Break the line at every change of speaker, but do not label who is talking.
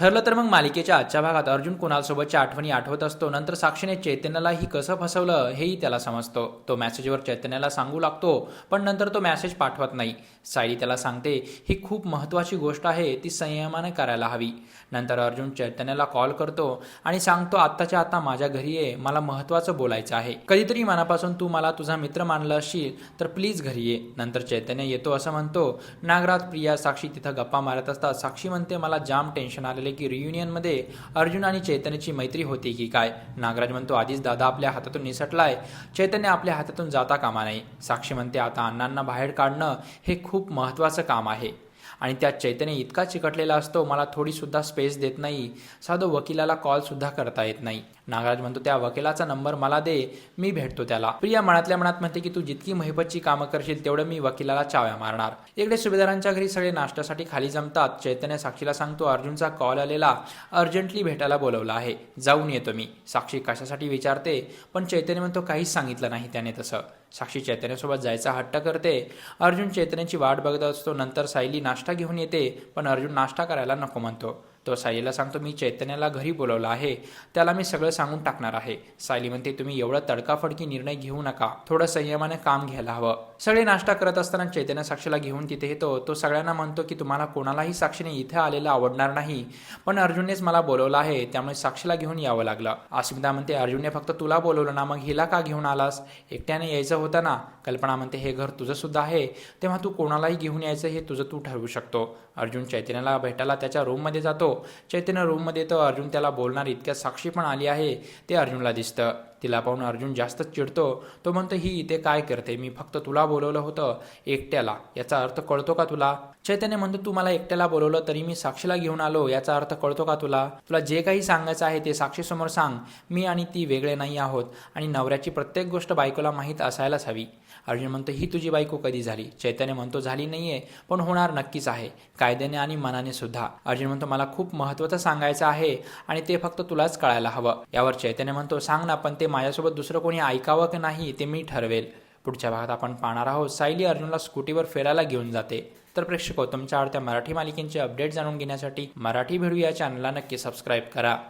ठरलं तर मग मालिकेच्या आजच्या भागात अर्जुन कुणालसोबतच्या आठवणी आठवत असतो. नंतर साक्षीने चैतन्याला ही कसं फसवलं हेही त्याला समजतो. तो मॅसेजवर चैतन्याला सांगू लागतो पण नंतर तो मॅसेज पाठवत नाही. सायली त्याला सांगते ही खूप महत्त्वाची गोष्ट आहे ती संयमाने करायला हवी. नंतर अर्जुन चैतन्याला कॉल करतो आणि सांगतो आत्ताच्या आता माझ्या घरी ये मला महत्त्वाचं बोलायचं आहे. कधीतरी मनापासून तू मला तुझा मित्र मानलं असशील तर प्लीज घरी ये. नंतर चैतन्य येतो असं म्हणतो नागराज प्रिया साक्षी तिथं गप्पा मारत असतात. साक्षी म्हणते मला जाम टेन्शन आलेले की रियुनियनमध्ये अर्जुन आणि चैतन्याची मैत्री होती की काय? नागराज म्हणतो आधीच दादा आपल्या हातातून निसटलाय. चैतन्य आपल्या हातातून जाता कामा नाही. साक्षी म्हणते आता अण्णांना बाहेर काढणं हे खूप महत्त्वाचं काम आहे. आणि त्यात चैतन्य इतका चिकटलेला असतो मला थोडी सुद्धा स्पेस देत नाही. साधं वकिलाला कॉलसुद्धा करता येत नाही. नागराज म्हणतो त्या वकिलाचा नंबर मला दे मी भेटतो त्याला. प्रिया मनातल्या मनात म्हणते की तू जितकी महिपतची कामं करशील तेवढं मी वकिलाला चाव्या मारणार. इकडे सुभेदारांच्या घरी सगळे नाश्त्यासाठी खाली जमतात. चैतन्य साक्षीला सांगतो अर्जुनचा कॉल आलेला. अर्जंटली भेटायला बोलवला आहे. जाऊन येतो मी. साक्षी कशासाठी विचारते पण चैतन्य म्हणतो काहीच सांगितलं नाही त्याने तसं. साक्षी चैतन्यासोबत जायचा हट्ट करते. अर्जुन चैतन्याची वाट बघत असतो. नंतर सायली नाश्ता घेऊन येते पण अर्जुन नाश्ता करायला नको म्हणतो. तो सायलीला सांगतो मी चैतन्याला घरी बोलवलं आहे. त्याला मी सगळं सांगून टाकणार आहे. सायली म्हणते तुम्ही एवढा तडकाफडकी निर्णय घेऊ नका. थोडं संयमाने काम घ्यायला हवं. सगळे नाश्ता करत असताना चैतन्य साक्षीला घेऊन तिथे येतो. तो सगळ्यांना म्हणतो की तुम्हाला कोणालाही साक्षीने इथे आलेलं आवडणार नाही. पण अर्जुननेच मला बोलवलं आहे. त्यामुळे साक्षीला घेऊन यावं लागलं. अस्मिता म्हणते अर्जुनने फक्त तुला बोलवलं ना मग हिला का घेऊन आलास? एकट्याने यायचं होतं ना? कल्पना म्हणते हे घर तुझं सुद्धा आहे. तेव्हा तू कोणालाही घेऊन यायचं हे तुझं तू ठरवू शकतो. अर्जुन चैतन्याला भेटायला त्याच्या रूममध्ये जातो. चैतन्य रूममध्ये तर अर्जुन त्याला बोलणार इतक्या साक्षी पण आली आहे. ते अर्जुनला दिसतं. तिला पाहून अर्जुन जास्त चिडतो. तो म्हणतो ही इथे काय करते? मी फक्त तुला बोलवलं होतं एकट्याला. याचा अर्थ कळतो का तुला? चैतन्य म्हणतो तू मला एकट्याला बोलवलं तरी मी साक्षीला घेऊन आलो. याचा अर्थ कळतो का तुला? तुला जे काही सांगायचं आहे ते साक्षीसमोर सांग. मी आणि ती वेगळे नाही आहोत आणि नवऱ्याची प्रत्येक गोष्ट बायकोला माहीत असायलाच हवी. अर्जुन म्हणतो ही तुझी बायको कधी झाली? चैतन्य म्हणतो झाली नाहीये पण होणार नक्कीच आहे. कायद्याने आणि मनाने सुद्धा. अर्जुन म्हणतो मला खूप महत्त्वाचं सांगायचं आहे आणि ते फक्त तुलाच कळायला हवं. यावर चैतन्य म्हणतो सांग ना पण ते माझ्यासोबत दुसरं कोणी ऐकावं की नाही ते मी ठरवेल. पुढच्या भागात आपण पाहणार आहोत. सायली अर्जुनला स्कूटीवर फिरायला घेऊन जाते. तर प्रेक्षक तुमच्या आवडत्या मराठी मालिकेंचे अपडेट जाणून घेण्यासाठी मराठी भिडू या चॅनलला नक्की सबस्क्राईब करा.